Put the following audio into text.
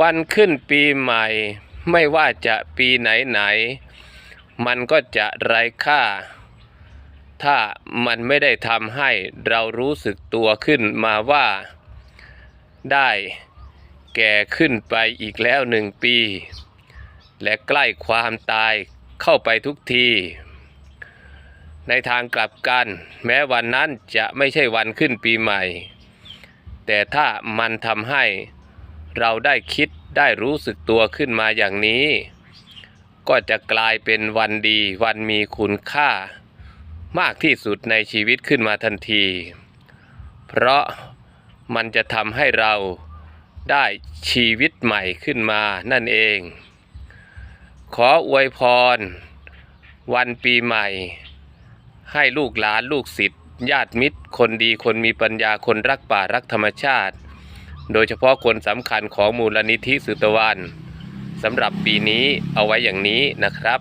วันขึ้นปีใหม่ ไม่ว่าจะปีไหนไหนๆมันก็จะไร้ค่า ถ้ามันไม่ได้ทำให้เรารู้สึกตัวขึ้นมาว่า ได้แก่ขึ้นไปอีกแล้วหนึ่งปี และใกล้ความตายเข้าไปทุกที ในทางกลับกัน แม้วันนั้นจะไม่ใช่วันขึ้นปีใหม่ แต่ถ้ามันทำให้ เราได้คิดได้รู้สึกตัวขึ้นมาอย่างนี้ ก็จะกลายเป็นวันดีวันมีคุณค่า มากที่สุดในชีวิตขึ้นมาทันที เพราะมันจะทำให้เราได้ชีวิตใหม่ขึ้นมานั่นเอง ขออวยพร วันปีใหม่ ให้ลูกหลานลูกศิษย์ญาติมิตร คนดีคนมีปัญญาคนรักป่ารักธรรมชาติ โดยเฉพาะคนสำคัญของมูลนิธิสุตวันสำหรับปีนี้เอาไว้อย่างนี้นะครับ